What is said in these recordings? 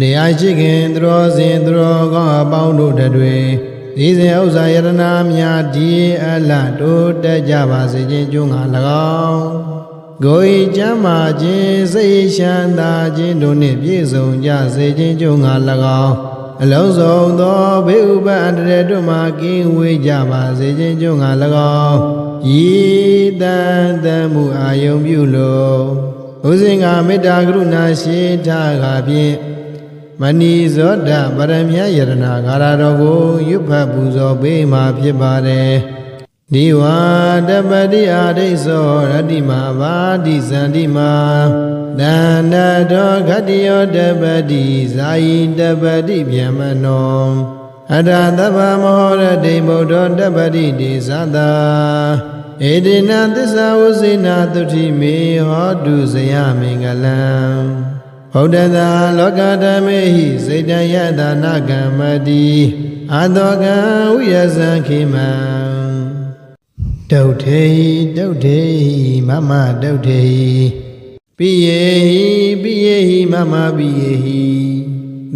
တရားရှိခင်သူတော်စင်သူတော်ကောင်းအပေါင်းတို့တတွေဒီစဉ်ဥစ္စာယတနာများဒီအလတိုးတက်ကြပါစေခြင်းကျွန်းငါ၎င်းကိုယ်ဤချမ်းမာခြင်းစိတ်ရှမ်းသာခြင်းတို့နှင့်ပြည့်စုံကြစေခြင်းကျွန်းငါ၎င်းအလုံးစုံသောဘေးဥပအန္တရာယ်တို့မှကင်းဝေးကြပါစေခြင်းကျွန်းငါ၎င်းဤတန်တမှုအာယုံပြုလို့ဥစဉ်ကမေတ္တာကရုဏာရှိထားကဖြင့် မဏီဇောဒဗရမယယရဏဂါရတော်ကိုရွတ်ဖတ်ပူဇော်ပေးမှာဖြစ်ပါတယ်ဒီဝါတပတိအာဒိသောရတ္တိမာဘာတိဇန္တိမာသန္နတော်ခတ္တယောတပတိဇာယိတပတိဗျမနောအတသဗ္ဗမဟောရတိဗုဒ္ဓတပတိတိသသာဧဒေနသစ္စာဝစေနာတုတိမေဟောတုဇယမင်္ဂလံ ဗုဒ္ဓသာလောကဓမ္မေဟိစေတယတနာကမ္မတိအာတောကံဝိယဇံခိမံဒုဋ္ဌေဟိဒုဋ္ဌေဟိမမဒုဋ္ဌေဟိပိယေဟိပိယေဟိမမပိယေဟိ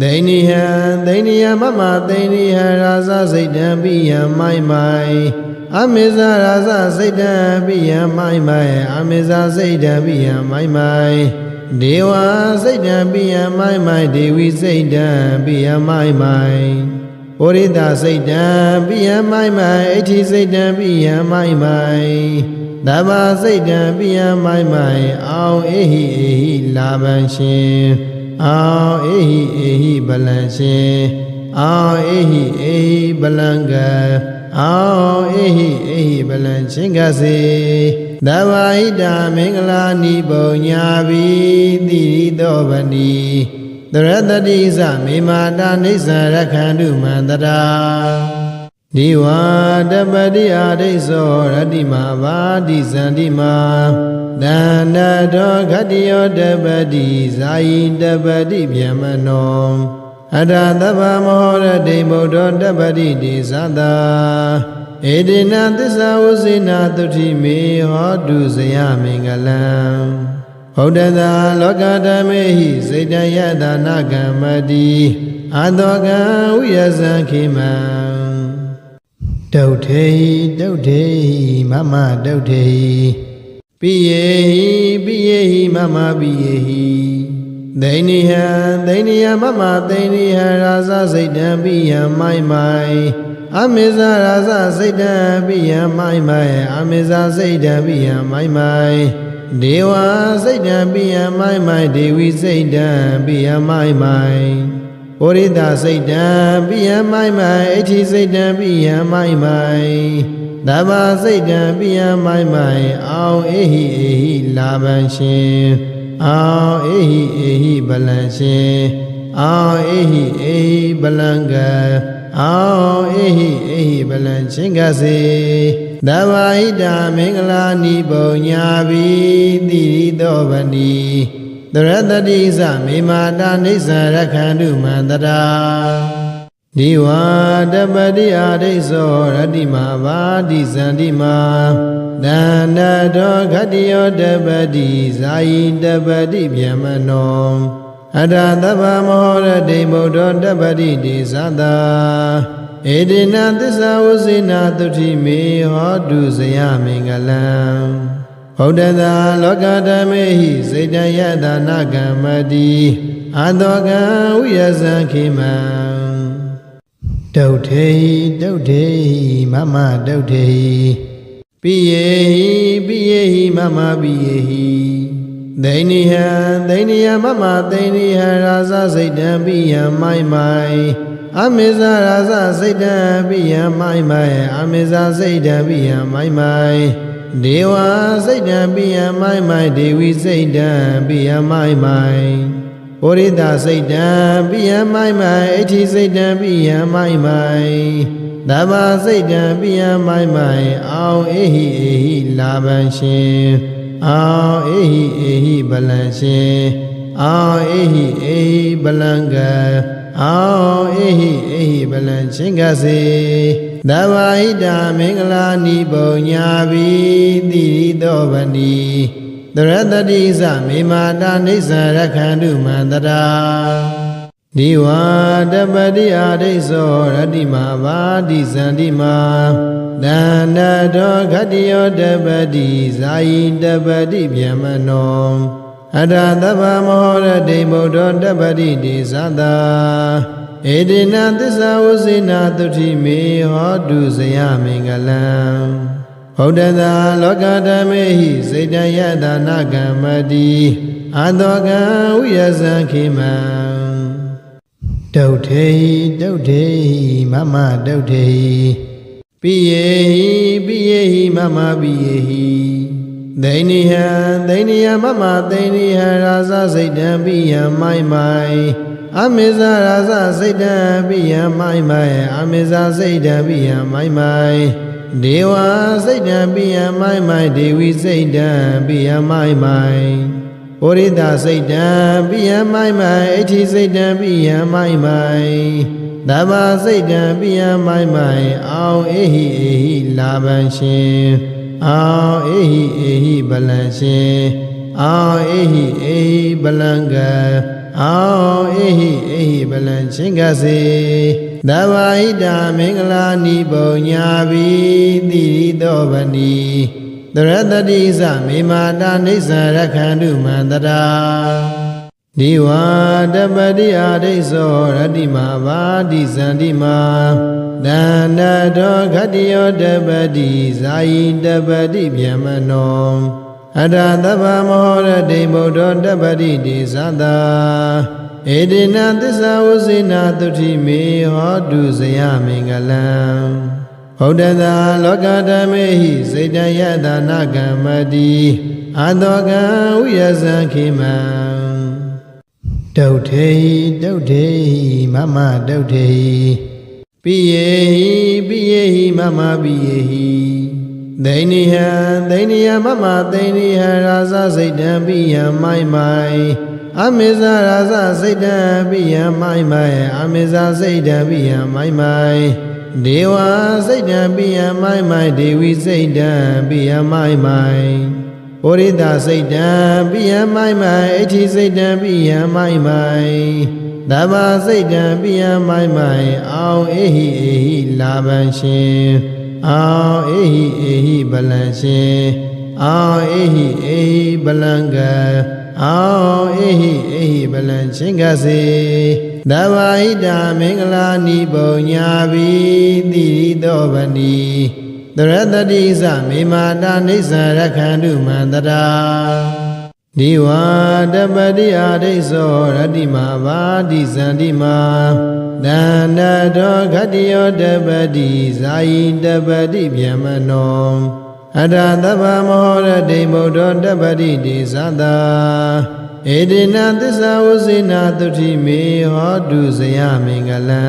ဒိဏိဟံဒိဏိယမမဒိဏိဟံရာဇစိတ်တံပိယံမိုင်မိုင်အမေဇရာဇစိတ်တံပိယံမိုင်မိုင်အမေဇစိတ်တံပိယံမိုင်မိုင် ဒေဝစိတ်တံပိယမိုင်းမိုင်းဒေဝီစိတ်တံပိယမိုင်းမိုင်းဩရိတစိတ်တံပိယမိုင်းမိုင်းအဋ္ဌိစိတ်တံပိယမိုင်းမိုင်းသဗ္ဗစိတ်တံပိယမိုင်းမိုင်းအောင်အေဟိအေဟိလာဗံရှင်အောင်အေဟိအေဟိဗလံရှင်အောင်အေဟိအေဟိဗလံကအောင်အေဟိအေဟိဗလံချင်းကစေ သဗ္ဗဟိတာမင်္ဂလာနိပုံညာဘိတိရိသောဗဏီသရတတိသမေမာတာနိစ္စရခန္တုမန္တရာဒီဝါတပတိအာဒိသောရတ္တိမာဘာတိဇန္တိမာသန္နတောခတ္တယောတပတိဇာယိတပတိဗျမနောအတသဗ္ဗမဟောရတိဗုဒ္ဓတပတိတိသသာ ဧဒေနသစ္စာဝစေနာတုတိမေဟောတုဇယမင်္ဂလံဗုဒ္ဓသာလောကဓမ္မေဟိစေတယတနာကမ္မတိအာတောကံဝိယဇံခိမံဒုဋ္ဌေဟိဒုဋ္ဌေဟိမမဒုဋ္ဌေဟိပိယေဟိပိယေဟိမမပိယေဟိဒိဏိဟံဒိဏိယမမဒိဏိဟံရာဇစိတ်တံပိယံမိုင်မိုင် အမေဇရာဇစိတ်တံပိယံမိုင်မိုင်အမေဇစိတ်တံပိယံမိုင်မိုင်ဒေဝစိတ်တံပိယံမိုင်မိုင်ဒေဝီစိတ်တံပိယံမိုင်မိုင်ပုရိသစိတ်တံပိယံမိုင်မိုင်အဋ္ဌိစိတ်တံပိယံမိုင်မိုင်သဗ္ဗစိတ်တံပိယံမိုင်မိုင်အောင်အေဟိအေဟိလာဗံရှင်အောင်အေဟိအေဟိဗလံရှင်အောင်အေဟိအေဟိဗလံက အောင်အေဟိအေဟိဗလံချင်းကစေသဗ္ဗဟိတာမင်္ဂလာနိပုံညာဘိတိရိသောဗဏီသရတတိသမေမာတာနိစ္စရခန္တုမန္တရာဒီဝါတပတိအာဒိသောရတ္တိမာဘာတိဇန္တိမာသန္နတောခတ္တယောတပတိဇာယိတပတိဗျမနော အတသဗ္ဗမဟောရတိဗုဒ္ဓတပတိတိသသာဧဒေနသစ္စာဝစေနာတုတိမေဟောတုဇယမင်္ဂလံဗုဒ္ဓသာလောကဓမ္မေဟိစေတယတနာကမ္မတိအာတောကံဝိယဇံခိမံဒုဋ္ဌေဟိဒုဋ္ဌေဟိမမဒုဋ္ဌေဟိပိယေဟိပိယေဟိမမပိယေဟိ ဒိဏိဟံဒိဏိယမမဒိဏိဟံရာဇစိတ်တံပိယံမိုင်မိုင်အမေဇရာဇစိတ်တံပိယံမိုင်မိုင်အမေဇစိတ်တံပိယံမိုင်မိုင်ဒေဝစိတ်တံပိယံမိုင်မိုင်ဒေဝီစိတ်တံပိယံမိုင်မိုင်ပုရိသစိတ်တံပိယံမိုင်မိုင်အဋ္ဌိစိတ်တံပိယံမိုင်မိုင်သဗ္ဗစိတ်တံပိယံမိုင်မိုင်အောင်အေဟိအေဟိလာဗံရှင် အောင်အေဟိအေဟိဗလံရှင်အောင်အေဟိအေဟိဗလံကအောင်အေဟိအေဟိဗလံချင်းကစေသဗ္ဗဟိတာမင်္ဂလာနိပုံညာဘိတိရိသောဗဏီသရတတိသမေမာတာနိစ္စရခန္တုမန္တရာ ဒီဝါတပတိအာဒိသောရတ္တိမာဘာတိဇန္တိမာဒန္တတောခတ္တယောတပတိဇာယိတပတိဗျမနောအတ္တသဗ္ဗမဟောရတိဗုဒ္ဓတပတိတိသတ္တာဧတေနသစ္စာဝစေနာတုတိမေဟောတုဇယမင်္ဂလံဗုဒ္ဓသာလောကဓမ္မေဟိစေတယတနာကမ္မတိအာတောကံဝိယဇံခိမံ ဒုဋ္ဌေဒုဋ္ဌေမမဒုဋ္ဌေပိယေဟိပိယေဟိမမပိယေဟိဒိဏိဟံဒိဏိယမမဒိဏိဟံရာဇစိတ်တံပိယံမိုင်မိုင်အမေဇာရာဇစိတ်တံပိယံမိုင်မိုင်အမေဇာစိတ်တံပိယံမိုင်မိုင်ဒေဝစိတ်တံပိယံမိုင်မိုင်ဒေဝီစိတ်တံပိယံမိုင်မိုင် ပုရိသစိတ်တံပိယံမိုင်မိုင်အဋ္ဌိစိတ်တံပိယံမိုင်မိုင်တဘာစိတ်တံပိယံမိုင်မိုင်အောင်အေဟိအေဟိလာဗံရှင်အောင်အေဟိအေဟိဗလံရှင်အောင်အေဟိအေဟိဗလံကအောင်အေဟိအေဟိဗလံချင်းကစေတဘာဟိတာမင်္ဂလာနိပုံညာဘိတိရိသောဗဏီ တရတတိသမေမာတာနိစ္စရခန္တုမန္တရာဒီဝါတပတိအာဒိသောရတ္တိမာဘာတိဇန္တိမာဒန္တတောခတ္တယောတပတိဇာယိတပတိဗျမနောအတ္တသဗ္ဗမဟောရတိဗုဒ္ဓတပတိတိသတ္တာဧတေနသစ္စာဝစေနာတုတိမေဟောတုဇယမင်္ဂလံ ဗုဒ္ဓသာလောကဓမ္မေဟိစေတယတနာကမ္မတိအာတောကံဝိယဇံခိမံဒုဋ္ဌေဒုဋ္ဌေမမဒုဋ္ဌေပိယေဟိပိယေဟိမမပိယေဟိဒိဏိဟံဒိဏိယမမဒိဏိဟံရာဇစိတ်တံပိယံမိုင်မိုင်အမေဇာရာဇစိတ်တံပိယံမိုင်မိုင်အမေဇာစိတ်တံပိယံမိုင်မိုင် ဒေဝစိတ်တံပိယံမိုင်မိုင်ဒေဝီစိတ်တံပိယံမိုင်မိုင်ပုရိသစိတ်တံပိယံမိုင်မိုင်အဋ္ဌိစိတ်တံပိယံမိုင်မိုင်တဘာစိတ်တံပိယံမိုင်မိုင်အောင်အေဟိအေဟိလာဗံရှင်အောင်အေဟိအေဟိဗလံရှင်အောင်အေဟိအေဟိဗလံကအောင်အေဟိအေဟိဗလံချင်းကစေ တဘာဟိတာမင်္ဂလာနိပုံညာဘိတိရိသောဗဏီတရတတိသမေမာတာနိစ္စရခန္တုမန္တရာဒီဝါတပတိအာဒိသောရတ္တိမာဘာတိဇန္တိမာဒန္တတောခတ္တယောတပတိဇာယိတပတိဗျမနောအတ္တသဗ္ဗမဟောရတိဗုဒ္ဓတပတိတိသတ္တာ ဧတေနသစ္စာဝစေနာတုတိမေဟောတုဇယမင်္ဂလံ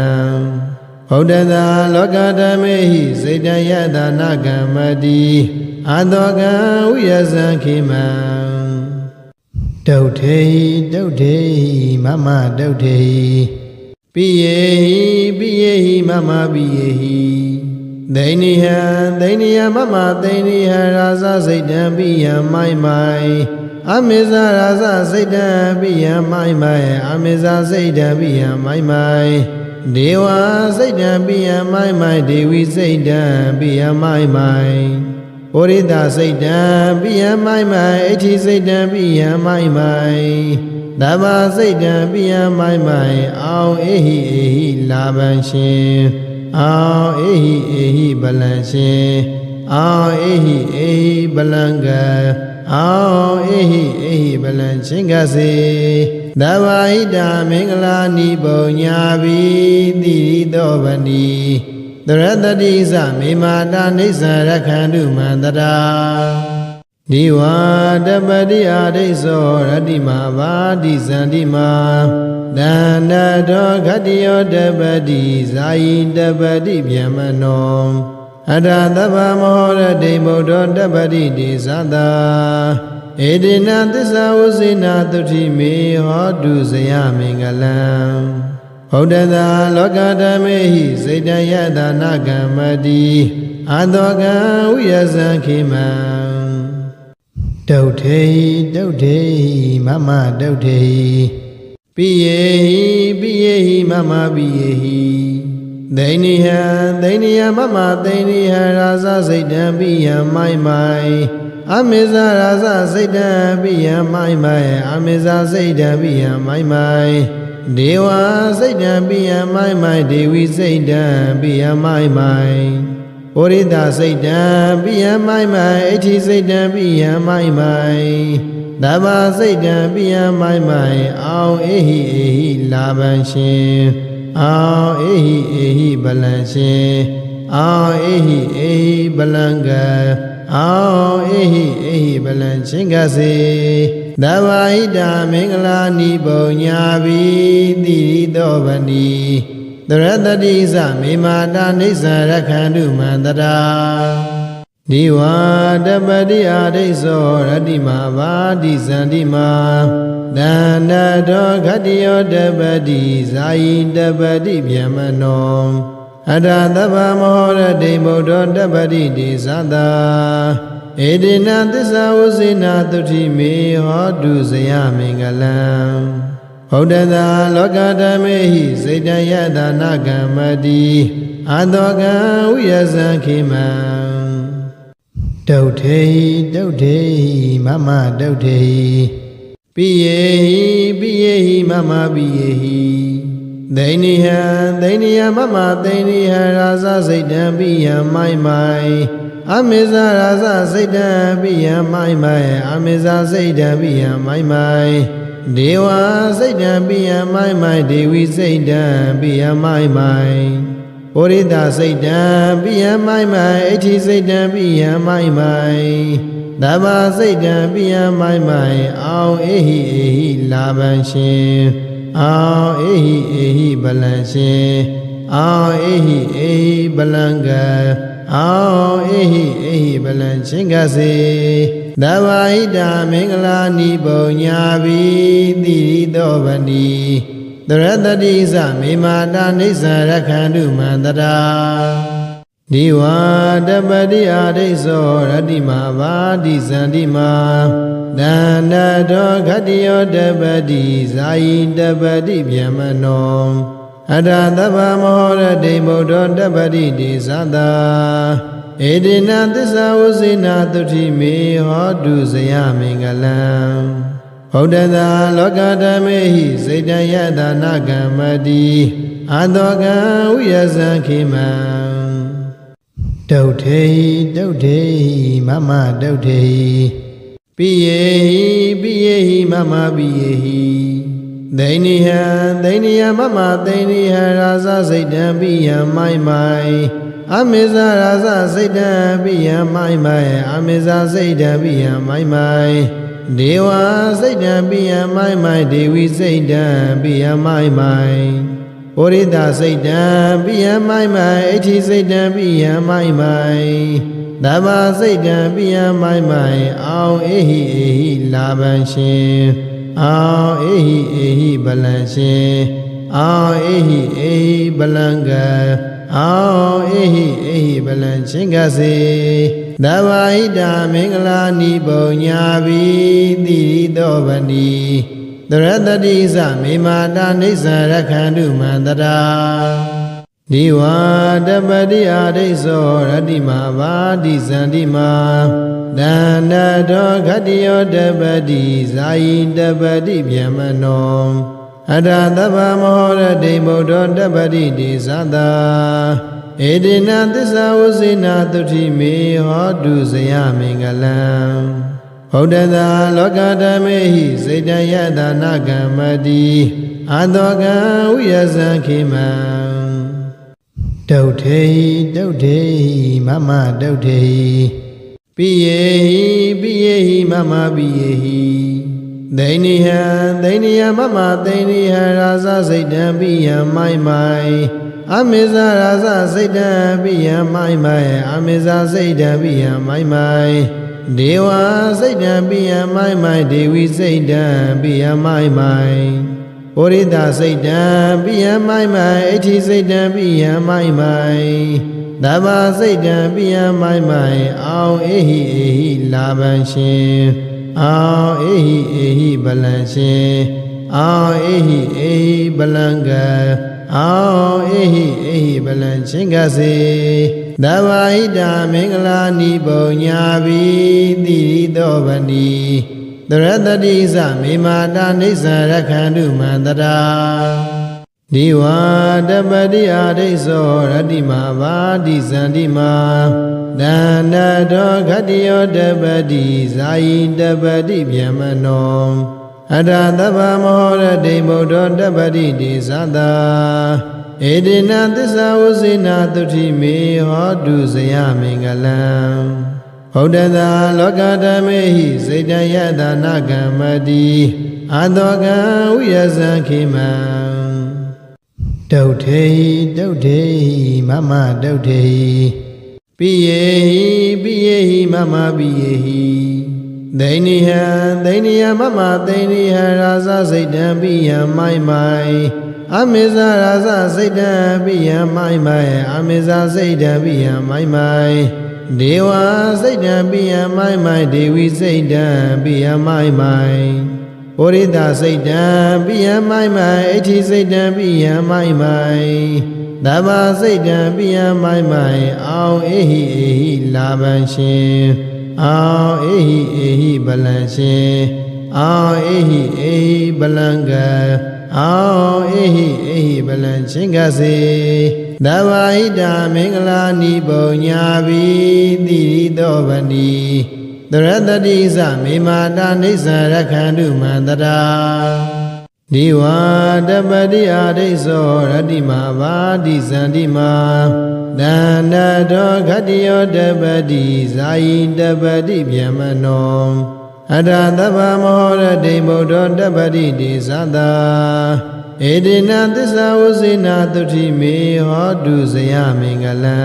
ဗုဒ္ဓသာလောကဓမ္မေဟိစေတယတနာကမ္မတိအာတောကံဝိယဇံခိမံဒုဋ္ဌေဒုဋ္ဌေမမဒုဋ္ဌေပိယေဟိပိယေဟိမမပိယေဟိဒိဏိဟံဒိဏိယမမဒိဏိဟံရာဇစိတ်တံပိယံမိုင်မိုင် အမေဇာရာဇစိတ်တံပိယံမိုင်မိုင်အမေဇာစိတ်တံပိယံမိုင်မိုင်ဒေဝစိတ်တံပိယံမိုင်မိုင်ဒေဝီစိတ်တံပိယံမိုင်မိုင်ပုရိသစိတ်တံပိယံမိုင်မိုင်အဋ္ဌိစိတ်တံပိယံမိုင်မိုင်တဘာစိတ်တံပိယံမိုင်မိုင်အောင်အေဟိအေဟိလာဗံရှင်အောင်အေဟိအေဟိဗလံရှင်အောင်အေဟိအေဟိဗလံက အောင်အေဟိအေဟိဗလံချင်းကစေတဘာဟိတာမင်္ဂလာနိပုံညာဘိတိရိသောဗဏီတရတတိသမေမာတာနိစ္စရခန္တုမန္တရာဒီဝါတပတိအာဒိသောရတ္တိမာဘာတိဇန္တိမာဒန္တတောခတ္တယောတပတိဇာယိတပတိဗျမနော အတ္တသဗ္ဗမဟောရတိဗုဒ္ဓတပတိတိသတ္တာဧတေနသစ္စာဝစေနာတုတိမေဟောတုဇယမင်္ဂလံဗုဒ္ဓသာလောကဓမ္မေဟိစေတယတနာကမ္မတိအာတောကံဝိယဇံခိမံဒုဋ္ဌေဒုဋ္ဌေမမဒုဋ္ဌေပိယေဟိပိယေဟိမမပိယေဟိ ဒိဏိဟံဒိဏိယမမဒိဏိဟရာဇစိတ်တံပိယံမိုင်မိုင်အမေဇရာဇစိတ်တံပိယံမိုင်မိုင်အမေဇစိတ်တံပိယံမိုင်မိုင်ဒေဝစိတ်တံပိယံမိုင်မိုင်ဒေဝီစိတ်တံပိယံမိုင်မိုင်ဩရိတစိတ်တံပိယံမိုင်မိုင်အဋ္ဌိစိတ်တံပိယံမိုင်မိုင်တဗ္ဗစိတ်တံပိယံမိုင်မိုင်အောင်အေဟိအေဟိလာဗံရှင် အောင်အေဟိအေဟိဗလံရှင်အောင်အေဟိအေဟိဗလံကအောင်အေဟိအေဟိဗလံရှင်ကစေတဗ္ဗဟိတာမင်္ဂလာနိပုံညာဘိတိရိတောဗဏီတရတတိသမေမာတာနိစ္စရခန္တုမန္တရာ ဒီဝါတပတိအာဒိသောရတိမာဘာတိဇန္တိမာဒန္တတောခတ္တယောတပတိဇာယိတပတိဗျမနောအတ္တသဗ္ဗမောရတိဗုဒ္ဓောတပတိတိသတ္တာဧတေနသစ္စာဝစေနာတုတိမေဟောတုဇယမင်္ဂလံဗုဒ္ဓသာလောကဓမ္မေဟိစေတယတနာကမ္မတိအတောကံဝိယဇံခိမံ ဒုဋ္ဌေဒုဋ္ဌေမမဒုဋ္ဌေပိယေဟိပိယေဟိမမပိယေဟိဒိဏိဟံဒိဏိယမမဒိဏိဟရာဇစိတ်တံပိယံမိုင်မိုင်အမေဇရာဇစိတ်တံပိယံမိုင်မိုင်အမေဇစိတ်တံပိယံမိုင်မိုင်ဒေဝစိတ်တံပိယံမိုင်မိုင်ဒေဝီစိတ်တံပိယံမိုင်မိုင် ဩရိတစိတ်တံပိယံမိုင်မိုင်အဋ္ဌိစိတ်တံပိယံမိုင်မိုင်တဗ္ဗစိတ်တံပိယံမိုင်မိုင်အောင်အေဟိအေဟိလာဗံရှင်အောင်အေဟိအေဟိဗလံရှင်အောင်အေဟိအေဟိဗလံကအောင်အေဟိအေဟိဗလံရှင်ကစေတဗ္ဗဟိတာမင်္ဂလာနိပုံညာဘိတိရိတောဗဏီတ ရတတိသမေမာတာနိစ္စရခန္တုမန္တရာဒီဝါတပတိအာဒိသောရတိမာဘာတိဇန္တိမာဒန္တတောခတ္တယောတပတိဇာယိတပတိဗျမနောအတ္တသဗ္ဗမောရတိဗုဒ္ဓောတပတိတိသတ္တာဧတေနသစ္စာဝစေနာတုတိမေဟောတုဇယမင်္ဂလံ ဗုဒ္ဓသာလောကဓမ္မေဟိစေတယတနာကမ္မတိအတောကံဝိယဇံခိမံဒုဋ္ဌေဒုဋ္ဌေမမဒုဋ္ဌေပိယေဟိပိယေဟိမမပိယေဟိဒိဏိဟံဒိဏိယမမဒိဏိဟရာဇစိတ်တံပိယံမိုင်မိုင်အမေဇရာဇစိတ်တံပိယံမိုင်မိုင်အမေဇစိတ်တံပိယံမိုင်မိုင် ဒေဝစိတ်တံပိယံမိုင်မိုင်ဒေဝီစိတ်တံပိယံမိုင်မိုင်ဩရိတစိတ်တံပိယံမိုင်မိုင်အဋ္ဌိစိတ်တံပိယံမိုင်မိုင်တဗ္ဗစိတ်တံပိယံမိုင်မိုင်အောင်အေဟိအေဟိလာဗံရှင်အောင်အေဟိအေဟိဗလံရှင်အောင်အေဟိအေဟိဗလံကအောင်အေဟိအေဟိဗလံရှင်ကစေ တဗ္ဗဟိတာမင်္ဂလာနိပုံညာဘိတိရိတောဗဏီတရတတိသမေမာတာနိစ္စရခန္တုမန္တရာဒီဝါတပတိအာဒိသောရတိမာဘာတိဇန္တိမာဒန္တတောခတ္တယောတပတိဇာယိတပတိဗျမနောအတ္တသဗ္ဗမောရတိဗုဒ္ဓောတပတိတိသတ္တာ ဧတေနသစ္စာဝစေနာတုတိမေဟောတုဇယမင်္ဂလံဗုဒ္ဓသာလောကဓမ္မေဟိစေတယတနာကမ္မတိအတောကံဝိယဇံခိမံဒုဋ္ဌေဒုဋ္ဌေမမဒုဋ္ဌေပိယေဟိပိယေဟိမမပိယေဟိဒိဏိဟံဒိဏိယမမဒိဏိဟရာဇစိတ်တံပိယံမိုင်မိုင် အမေဇရာဇစိတ်တံပိယံမိုင်မိုင်အမေဇစိတ်တံပိယံမိုင်မိုင်ဒေဝစိတ်တံပိယံမိုင်မိုင်ဒေဝီစိတ်တံပိယံမိုင်မိုင်ဩရိတစိတ်တံပိယံမိုင်မိုင်အဋ္ဌိစိတ်တံပိယံမိုင်မိုင်တဗ္ဗစိတ်တံပိယံမိုင်မိုင်အောင်အေဟိအေဟိလာဗံရှင်အောင်အေဟိအေဟိဗလံရှင်အောအေဟိအေဟိပလံက အောအေဟိအေဟိပလံချင်းကစေသဗ္ဗဟိတာမင်္ဂလာနိပုံညာဘိတိရိသောဗဏီသရတတိသမေမာတာနိစ္စရခန္တုမန္တရာဒီဝါတပတိအာဒိသောရတ္တိမာဘာတိဇန္တိမာဒန္တတောခတ္တယောတပတိဇာယိတပတိဗျမနော အတသဗ္ဗမောရတိဗုဒ္ဓောတပတိတိသတာဧတေနသစ္စာဝစေနာတုတိမေဟောတုဇယမင်္ဂလံဗုဒ္ဓသာလောကဓမ္မေဟိစေတယတနာကမ္မတိအတောကံဝိယဇံခိမံဒုဋ္ဌေဒုဋ္ဌေမမဒုဋ္ဌေပိယေဟိပိယေဟိမမပိယေဟိ ဒိဏိဟံဒိဏိယမမဒိဏိဟရာဇစိတ်တံပိယံမိုင်မိုင်အမေဇာရာဇစိတ်တံပိယံမိုင်မိုင်အမေဇာစိတ်တံပိယံမိုင်မိုင်ဒေဝစိတ်တံပိယံမိုင်မိုင်ဒေဝီစိတ်တံပိယံမိုင်မိုင်ဩရိတစိတ်တံပိယံမိုင်မိုင်အဋ္ဌိစိတ်တံပိယံမိုင်မိုင်သဗ္ဗစိတ်တံပိယံမိုင်မိုင်အောင်အေဟိအေဟိလာဗံရှင် အောင်အေဟိအေဟိပလံရှင်အောင်အေဟိအေဟိပလံကအောင်အေဟိအေဟိပလံချင်းကစေသဗ္ဗဟိတာမင်္ဂလာနိပုံညာဘိတိရိသောဗဏီသရတတိသမေမာတာနိစ္စရခန္တုမန္တရာ ဒီဝါတပတိအာဒိသောရတ္တိမာဘာတိဇန္တိမာဒန္တတောခတ္တယောတပတိဇာယိတပတိဗျမနောအတသဗ္ဗမောရတိဗုဒ္ဓောတပတိတိသတာဧတေနသစ္စာဝစေနာတုတိမေဟောတုဇယမင်္ဂလံ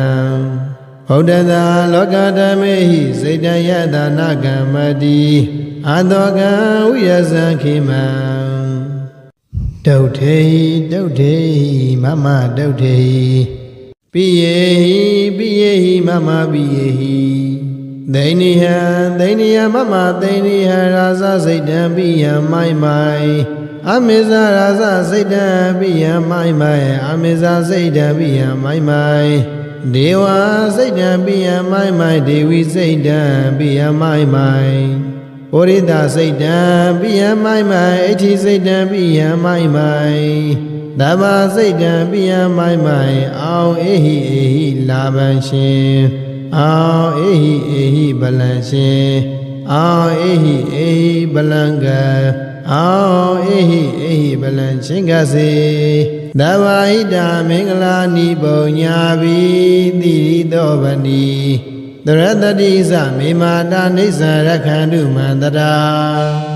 ဗုဒ္ဓသာလောကဓမ္မေဟိစေတယတနာကမ္မတိအတောကံဝိယဇံခိမံ ဒုဋ္ဌေဒုဋ္ဌေမမဒုဋ္ဌေပိယေဟိပိယေဟိမမပိယေဟိဒိဏိဟံဒိဏိယမမဒိဏိဟရာဇစိတ်တံပိယံမိုင်မိုင်အမေဇာရာဇစိတ်တံပိယံမိုင်မိုင်အမေဇာစိတ်တံပိယံမိုင်မိုင်ဒေဝစိတ်တံပိယံမိုင်မိုင်ဒေဝီစိတ်တံပိယံမိုင်မိုင် ဩရိတစိတ်တံပိယံမိုင်မိုင်အဋ္ဌိစိတ်တံပိယံမိုင်မိုင်သဗ္ဗစိတ်တံပိယံမိုင်မိုင်အောင်အေဟိအေဟိလာဗံရှင်အောင်အေဟိအေဟိပလံရှင်အောင်အေဟိအေဟိပလံကအောင်အေဟိအေဟိပလံချင်းကစေသဗ္ဗဟိတာမင်္ဂလာနိပုံညာဘိတိရိသောဗဏီ သရတတိသမေမာတာနိစ္စရခန္တုမန္တရာ